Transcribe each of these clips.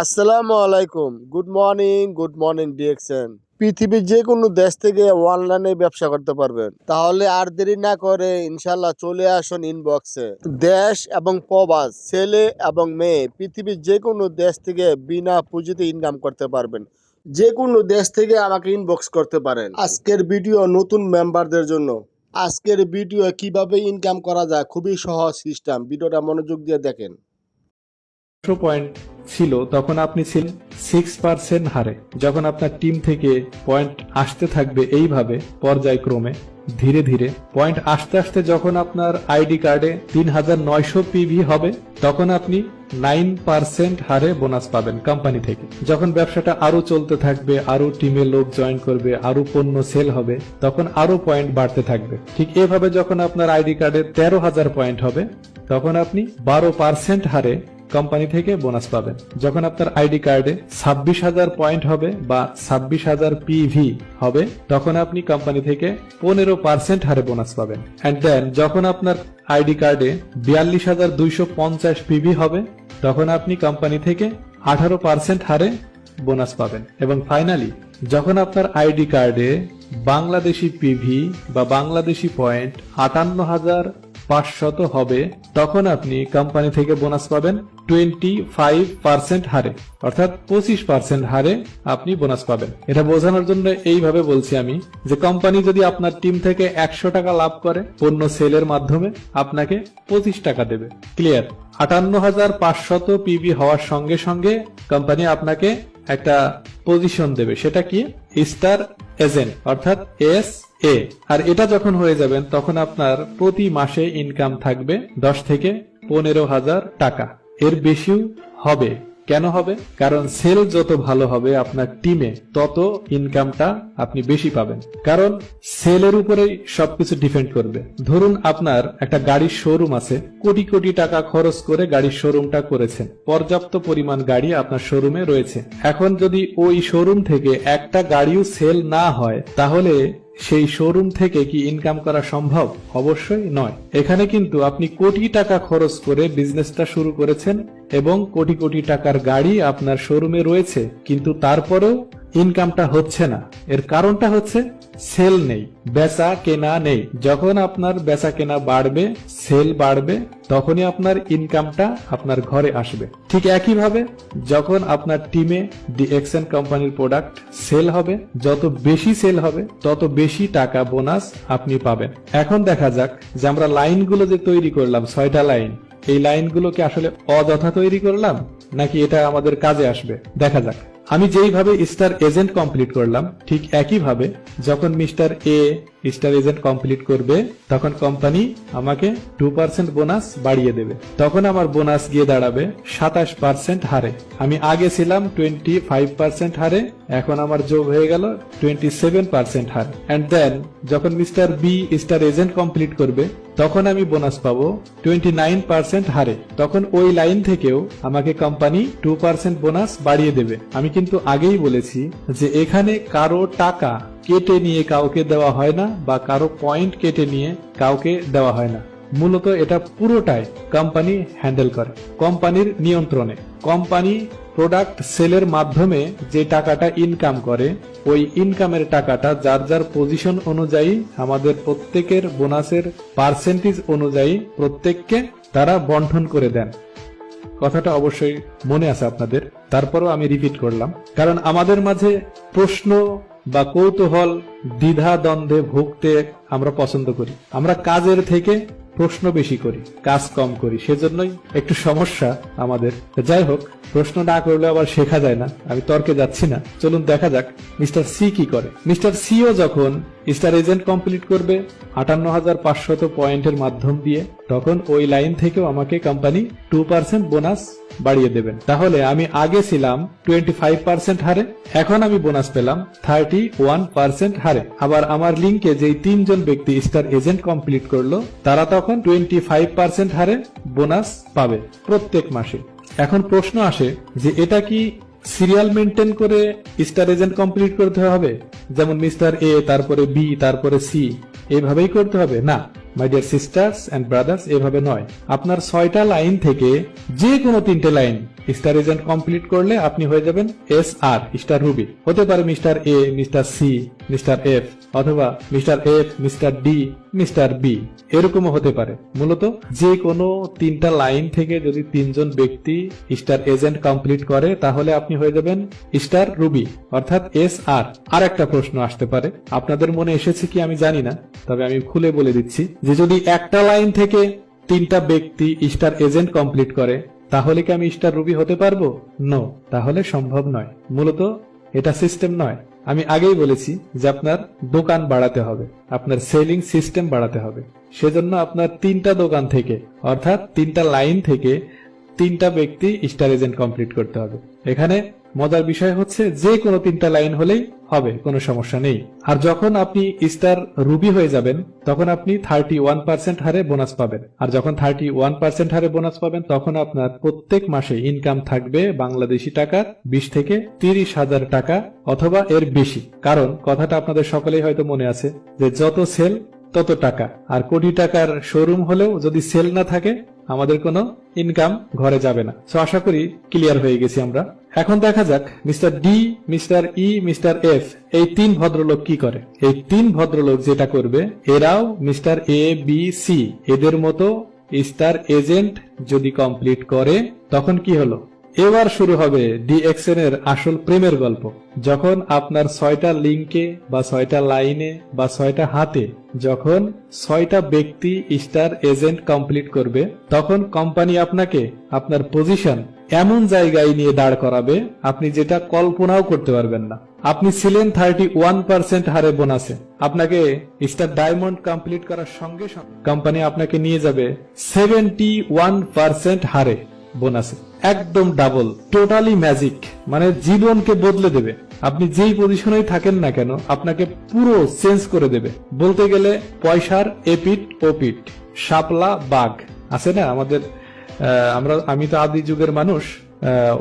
আসসালামু আলাইকুম। Good morning good morning DXN পৃথিবীর যে কোনো দেশ থেকে অনলাইনে ব্যবসা করতে পারবেন। তাহলে আর দেরি না করে ইনশাল্লাহ চলে আসুন ইনবক্সে দেশ এবং প্রবাস, ছেলে এবং মেয়ে, পৃথিবীর যে কোনো দেশ থেকে বিনা পুঁজিতে ইনকাম করতে পারবেন। যে কোনো দেশ থেকে আমাকে ইনবক্স করতে পারেন। আজকের ভিডিও নতুন মেম্বারদের জন্য। আজকের ভিডিও কীভাবে ইনকাম করা যায়? খুবই সহজ সিস্টেম ভিডিওটা মনোযোগ দিয়ে দেখেন। একশো পয়েন্ট ছিল, তখন আপনি ছিলেন সিক্স পার্সেন্ট হারে। যখন আপনার টিম থেকে পয়েন্ট আসতে থাকবে এইভাবে পর্যায়ক্রমে, ধীরে ধীরে পয়েন্ট আসতে আসতে যখন আপনার আইডি কার্ডে তিন হাজার নয়শো পিভি হবে, তখন আপনি নাইন পার্সেন্ট হারে বোনাস পাবেন কোম্পানি থেকে। যখন ব্যবসাটা আরও চলতে থাকবে আরও টিমে লোক জয়েন করবে আরও পণ্য সেল হবে, তখন আরও পয়েন্ট বাড়তে থাকবে। ঠিক এভাবে যখন আপনার আইডি কার্ডে তেরো হাজার পয়েন্ট হবে, তখন আপনি বারো পার্সেন্ট হারে কোম্পানি থেকে বোনাস পাবেন। যখন আপনার আইডি কার্ডে ছাব্বিশ হাজার পয়েন্ট হবে বা ছাব্বিশ হাজার পিভি হবে, তখন আপনি কোম্পানি থেকে পনেরো পার্সেন্ট হারে বোনাস পাবেন। অ্যান্ড দেন যখন আপনার আইডি কার্ডে বিয়াল্লিশ হাজার দুইশো পঞ্চাশ পিভি হবে, তখন আপনি কোম্পানি থেকে আঠারো পার্সেন্ট হারে বোনাস পাবেন। এবং ফাইনালি যখন আপনার আইডি কার্ডে বাংলাদেশি পিভি বা বাংলাদেশি পয়েন্ট আটান্ন হাজার পাঁচশত হবে, তখন আপনি কোম্পানি থেকে বোনাস পাবেন টোয়েন্টি ফাইভ পার্সেন্ট হারে। অর্থাৎ পঁচিশ পার্সেন্ট হারে আপনি বোনাস পাবেন। এটা বোঝানোর জন্য এইভাবে বলছি আমি যে কোম্পানি যদি আপনার টিম থেকে একশো টাকা লাভ করে, পণ্য সেলের মাধ্যমে আপনাকে পঁচিশ টাকা দেবে। ক্লিয়ার আটান্ন হাজার পাঁচশত পিবি হওয়ার সঙ্গে সঙ্গে কোম্পানি আপনাকে একটা পজিশন দেবে। সেটা কি? স্টার এজেন্ট অর্থাৎ এস এ, আর এটা যখন হয়ে যাবেন তখন আপনার প্রতি মাসে ইনকাম থাকবে দশ থেকে পনেরো হাজার টাকা। এর বেশিও হবে। কেন হবে? কারণ সেল যত ভালো হবে আপনার টিমে তত ইনকামটা আপনি বেশি পাবেন। কারণ সেলের উপরেই সবকিছু ডিপেন্ড করবে। ধরুন আপনার একটা গাড়ির শোরুম আছে, কোটি কোটি টাকা খরচ করে গাড়ির শোরুমটা করেছেন। পর্যাপ্ত পরিমাণ গাড়ি আপনার শোরুমে রয়েছে। এখন যদি ওই শোরুম থেকে একটা গাড়িও সেল না হয়, তাহলে সেই শোরুম থেকে কি ইনকাম করা সম্ভব? অবশ্যই নয়। এখানে কিন্তু আপনি কোটি টাকা খরচ করে বিজনেসটা শুরু করেছেন এবং কোটি কোটি টাকার গাড়ি আপনার শোরুমে রয়েছে। কিন্তু তারপরেও ইনকামটা হচ্ছে না। এর কারণটা হচ্ছে সেল নেই, বেচা কেনা নেই। যখন আপনার বেচা কেনা বাড়বে, সেল বাড়বে, তখনই আপনার ইনকামটা আপনার ঘরে আসবে। ঠিক একইভাবে যখন আপনার টিমে ডিএক্সএন কোম্পানির প্রোডাক্ট সেল হবে, যত বেশি সেল হবে, তত বেশি টাকা বোনাস আপনি পাবেন। এখন দেখা যাক যে আমরা লাইনগুলো যে তৈরি করলাম, ছয়টা লাইন, এই লাইনগুলোকে আসলে অযথা তৈরি করলাম, নাকি এটা আমাদের কাজে আসবে? দেখা যাক। আমি যেইভাবে স্টার এজেন্ট কমপ্লিট করলাম ঠিক একইভাবে যখন mister A star agent complete করবে, তখন কোম্পানি আমাকে টু পার্সেন্ট বোনাস বাড়িয়ে দেবে। তখন আমার বোনাস গিয়ে দাঁড়াবে সাতাশ পার্সেন্ট হারে। আমি আগে ছিলাম টোয়েন্টি ফাইভ পার্সেন্ট হারে, এখন আমার যোগ হয়ে গেল টোয়েন্টি সেভেন পার্সেন্ট হার। অ্যান্ড দেন যখন mister B star agent complete করবে, তখন আমি বোনাস পাবো টোয়েন্টি নাইন পার্সেন্ট হারে। তখন ওই লাইন থেকেও আমাকে কোম্পানি টু পার্সেন্ট বোনাস বাড়িয়ে দেবে। আমি কিন্তু আগেই বলেছি যে এখানে কারও টাকা কেটে নিয়ে কাউকে দেওয়া হয় না বা কারও পয়েন্ট কেটে নিয়ে কাউকে দেওয়া হয় না। মূলত এটা পুরোটাই কোম্পানি হ্যান্ডেল করে। কোম্পানির নিয়ন্ত্রণে। কোম্পানি প্রোডাক্ট সেলের মাধ্যমে যে টাকাটা ইনকাম করে, ওই ইনকামের টাকাটা যার যার পজিশন অনুযায়ী, আমাদের প্রত্যেকের বোনাসের পার্সেন্টেজ অনুযায়ী প্রত্যেককে তারা বন্টন করে দেন। কথাটা অবশ্যই মনে আছে আপনাদের। তারপরও আমি রিপিট করলাম। কারণ আমাদের মাঝে প্রশ্ন বা কৌতূহল দ্বিধা দ্বন্দ্বে ভুগতে আমরা পছন্দ করি। আমরা কাজের থেকে প্রশ্ন বেশি করি, কাজ কম করি। সেজন্যই একটু সমস্যা আমাদের। যাই হোক, প্রশ্ন না করলে আবার শেখা যায় না। আমি তর্কে যাচ্ছি না। চলুন দেখা যাক মিস্টার সি কি করে। মিস্টার সিও যখন স্টার এজেন্ট কমপ্লিট করবে আটান্ন হাজার পাঁচশত পয়েন্টের মাধ্যম দিয়ে, তখন ওই লাইন থেকেও আমাকে কোম্পানি টু পার্সেন্ট বোনাস বাড়িয়ে দেবেন। তাহলে আমি আগে ছিলাম টোয়েন্টি ফাইভ পার্সেন্ট হারে, এখন আমি বোনাস পেলাম থার্টি ওয়ান পার্সেন্ট হারে। আবার আমার লিঙ্কে যেই তিনজন ব্যক্তি স্টার এজেন্ট কমপ্লিট করল, তারা তখন টোয়েন্টি ফাইভ পার্সেন্ট হারে বোনাস পাবে প্রত্যেক মাসে। এখন প্রশ্ন আসে যে এটা কি সিরিয়াল মেনটেন করে স্টার এজেন্ট কমপ্লিট করতে হবে। যেমন মিস্টার এ তারপরে বি তারপরে সি এইভাবেই করতে হবে, না? My dear sisters and brothers এভাবে নয়। আপনার ছয়টা লাইন থেকে যে কোনো তিনটে লাইন স্টার এজেন্ট কমপ্লিট করলে আপনি হয়ে যাবেন এস আর স্টার রুবি হতে পারে mister A mister C mister F অথবা mister F mister D mister B এরকমও হতে পারে। মূলত যে কোনো তিনটা লাইন থেকে যদি তিনজন ব্যক্তি স্টার এজেন্ট কমপ্লিট করে, তাহলে আপনি হয়ে যাবেন স্টার রুবি অর্থাৎ এস আর আর একটা প্রশ্ন আসতে পারে। আপনাদের মনে এসেছে কি আমি জানি না, তবে আমি খুলে বলে দিচ্ছি। যে যদি একটা লাইন থেকে তিনটা ব্যক্তি স্টার এজেন্ট কমপ্লিট করে, তাহলে কি আমি স্টার রুবি হতে পারব? নো তাহলে সম্ভব নয়। মূলত এটা সিস্টেম নয়। আমি আগেই বলেছি যে আপনার দোকান বাড়াতে হবে, আপনার সেলিং সিস্টেম বাড়াতে হবে। সেজন্য আপনার তিনটা দোকান থেকে, অর্থাৎ তিনটা লাইন থেকে তিনটা ব্যক্তি স্টার এজেন্ট কমপ্লিট করতে হবে। এখানে মজার বিষয় হচ্ছে যে কোনো তিনটা লাইন হলেই হবে, কোনো সমস্যা নেই। আর যখন আপনি স্টার রুবি হয়ে যাবেন, তখন আপনি থার্টি ওয়ান পার্সেন্ট হারে বোনাস পাবেন। আর যখন থার্টি ওয়ান পার্সেন্ট হারে বোনাস পাবেন, তখন আপনার প্রত্যেক মাসে ইনকাম থাকবে বাংলাদেশি টাকার বিশ থেকে তিরিশ হাজার টাকা অথবা এর বেশি। কারণ কথাটা আপনাদের সকলেই হয়তো মনে আছে যে যত সেল তত টাকা। আর কোটি টাকার শোরুম হলেও যদি সেল না থাকে আমাদের কোনো ইনকাম ঘরে যাবে না। সো আশা করি ক্লিয়ার হয়ে গেছি আমরা। এখন দেখা যাক mister D, mister E, mister F, এই তিন ভদ্রলোক কি করে? এই তিন ভদ্রলোক যেটা করবে, এরাও মিস্টার এ, বি, সি, এদের মতো স্টার এজেন্ট যদি কমপ্লিট করে, তখন কি হলো? এবার শুরু হবে ডিএক্সএন এর আসল প্রেমের গল্প। যখন আপনার ছয়টা লিঙ্কে বা ছয়টা লাইনে বা ছয়টা হাতে যখন ছয়টা ব্যক্তি স্টার এজেন্ট কমপ্লিট করবে, তখন কোম্পানি আপনাকে আপনার পজিশন এমন জায়গায় নিয়ে দাঁড় করাবে, আপনি যেটা কল্পনাও করতে পারবেন না। আপনি ছিলেন থার্টি ওয়ান পার্সেন্ট হারে বোনাসে। আপনাকে স্টার ডায়মন্ড কমপ্লিট করার সঙ্গে সঙ্গে কোম্পানি আপনাকে নিয়ে যাবে সেভেন্টি ওয়ান পার্সেন্ট হারে। বোনাসে একদম ডাবল টোটালি ম্যাজিক মানে জীবনকে বদলে দেবে। আপনি যেই পজিশনেই থাকেন না কেন, আপনাকে পুরো চেঞ্জ করে দেবে। বলতে গেলে পয়সার এপিট ওপিট শাপলা বাঘ। আছে না আমাদের আমরা, আমি তো আদি যুগের মানুষ।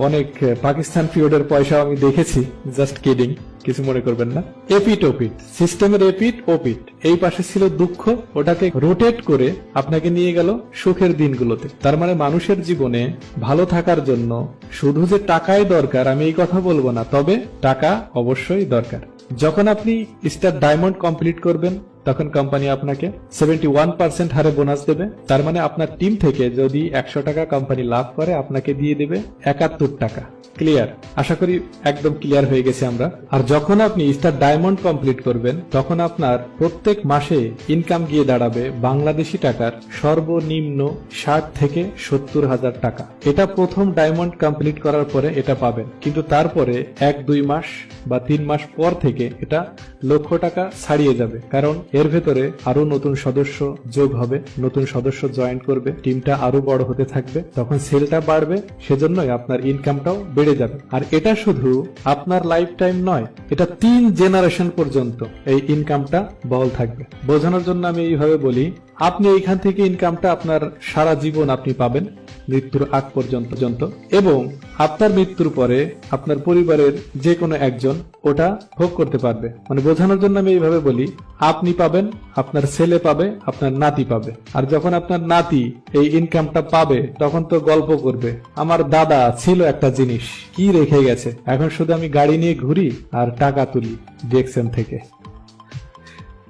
অনেক পাকিস্তান পিরিয়ডের পয়সা আমি দেখেছি। জাস্ট কিডিং কিছু মনে করবেন না। এপিট ওপিট সিস্টেমের এপিট ওপিট এই পাশে ছিল দুঃখ, ওটাকে রোটেট করে আপনাকে নিয়ে গেল সুখের দিনগুলোতে। তার মানে মানুষের জীবনে ভালো থাকার জন্য শুধু যে টাকাই দরকার, আমি এই কথা বলব না, তবে টাকা অবশ্যই দরকার। যখন আপনি স্টার ডায়মন্ড কমপ্লিট করবেন তখন কোম্পানি আপনাকে সেভেন্টি ওয়ান পার্সেন্ট হারে বোনাস দেবে। তার মানে আপনার টিম থেকে যদি একশো টাকা কোম্পানি লাভ করে, আপনাকে দিয়ে দেবে একাত্তর টাকা। ক্লিয়ার আশা করি একদম ক্লিয়ার হয়ে গেছে আমরা। আর যখন আপনি স্টার ডায়মন্ড কমপ্লিট করবেন, তখন আপনার প্রত্যেক মাসে ইনকাম গিয়ে দাঁড়াবে বাংলাদেশি টাকার সর্বনিম্ন ষাট থেকে সত্তর হাজার টাকা। এটা প্রথম ডায়মন্ড কমপ্লিট করার পরে এটা পাবেন। কিন্তু তারপরে এক দুই মাস বা তিন মাস পর থেকে এটা লক্ষ টাকা ছাড়িয়ে যাবে। কারণ এর ভেতরে আরও নতুন সদস্য যোগ হবে, নতুন সদস্য জয়েন করবে টিমটা আরও বড় হতে থাকবে, তখন সেলটা বাড়বে, সেজন্যই আপনার ইনকামটাও বেড়ে যাবে। আর এটা শুধু আপনার লাইফ টাইম নয়, এটা তিন জেনারেশন পর্যন্ত এই ইনকামটা বল থাকবে। বোঝানোর জন্য আমি এইভাবে বলি আপনি এইখান থেকে ইনকামটা আপনার সারা জীবন আপনি পাবেন, মৃত্যুর আগ পর্যন্ত এবং আপনার মৃত্যুর পরে আপনার পরিবারের যে কোনো একজন ওটা ভোগ করতে পারবে। মানে বোঝানোর জন্য আমি এইভাবে বলি, আপনি পাবেন, আপনার ছেলে পাবে, আপনার নাতি পাবে। আর যখন আপনার নাতি এই ইনকামটা পাবে, তখন তো গল্প করবে, আমার দাদা ছিল একটা জিনিস, কি রেখে গেছে? এখন শুধু আমি গাড়ি নিয়ে ঘুরি আর টাকা তুলি ডিএক্সএন থেকে।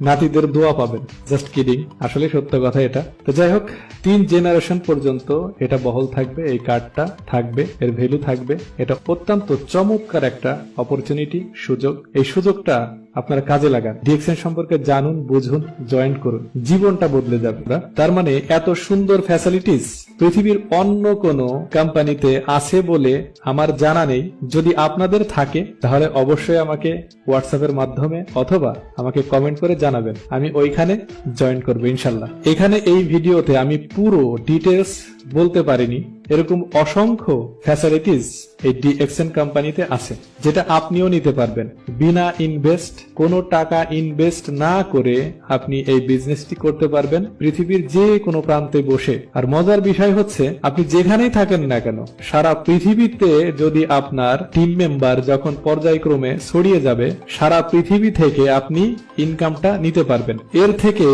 নাতিদের দোয়া পাবেন। জাস্ট কিডিং আসলে সত্য কথা এটা। তো যাই হোক, তিন জেনারেশন পর্যন্ত এটা বহল থাকবে, এই কার্ডটা থাকবে, এর ভ্যালু থাকবে। এটা অত্যন্ত চমৎকার একটা অপরচুনিটি সুযোগ। এই সুযোগটা আপনারা কাজে লাগান। ডিএক্সএন সম্পর্কে জানুন, বুঝুন জয়েন করুন। জীবনটা বদলে যাবে? তার মানে এত সুন্দর ফ্যাসিলিটিস পৃথিবীর অন্য কোন কোম্পানিতে আছে বলে আমার জানা নেই। যদি আপনাদের থাকে, তাহলে অবশ্যই আমাকে হোয়াটসঅ্যাপের মাধ্যমে অথবা আমাকে কমেন্ট করে জানাবেন। আমি ওইখানে জয়েন করব, ইনশাল্লাহ। এখানে এই ভিডিওতে আমি পুরো ডিটেলস বলতে পারিনি, এরকম অসংখ্য ফ্যাসিলিটিস এই ডিএক্সএন কোম্পানিতে আছে, যেটা আপনিও নিতে পারবেন। বিনা ইনভেস্ট কোনো টাকা ইনভেস্ট না করে আপনি এই বিজনেসটি করতে পারবেন পৃথিবীর যে কোনো প্রান্তে বসে। আর মজার বিষয় হচ্ছে, আপনি যেখানেই থাকেন না কেন, সারা পৃথিবীতে যদি আপনার টিম মেম্বার যখন পর্যায়ক্রমে ছড়িয়ে যাবে, সারা পৃথিবী থেকে আপনি ইনকামটা নিতে পারবেন। এর থেকে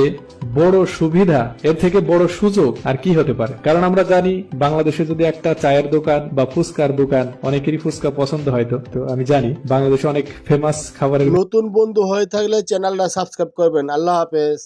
বড় সুবিধা, এর থেকে বড় সুযোগ আর কি হতে পারে? কারণ আমরা জানি বাংলাদেশে যদি একটা চায়ের দোকান বা ফুচকার দোকান অনেকেরই ফুচকা পছন্দ হয়তো তো আমি জানি বাংলাদেশে অনেক ফেমাস খাবারের নতুন বন্ধু হয়ে থাকলে চ্যানেলটা সাবস্ক্রাইব করবেন। আল্লাহ হাফেজ।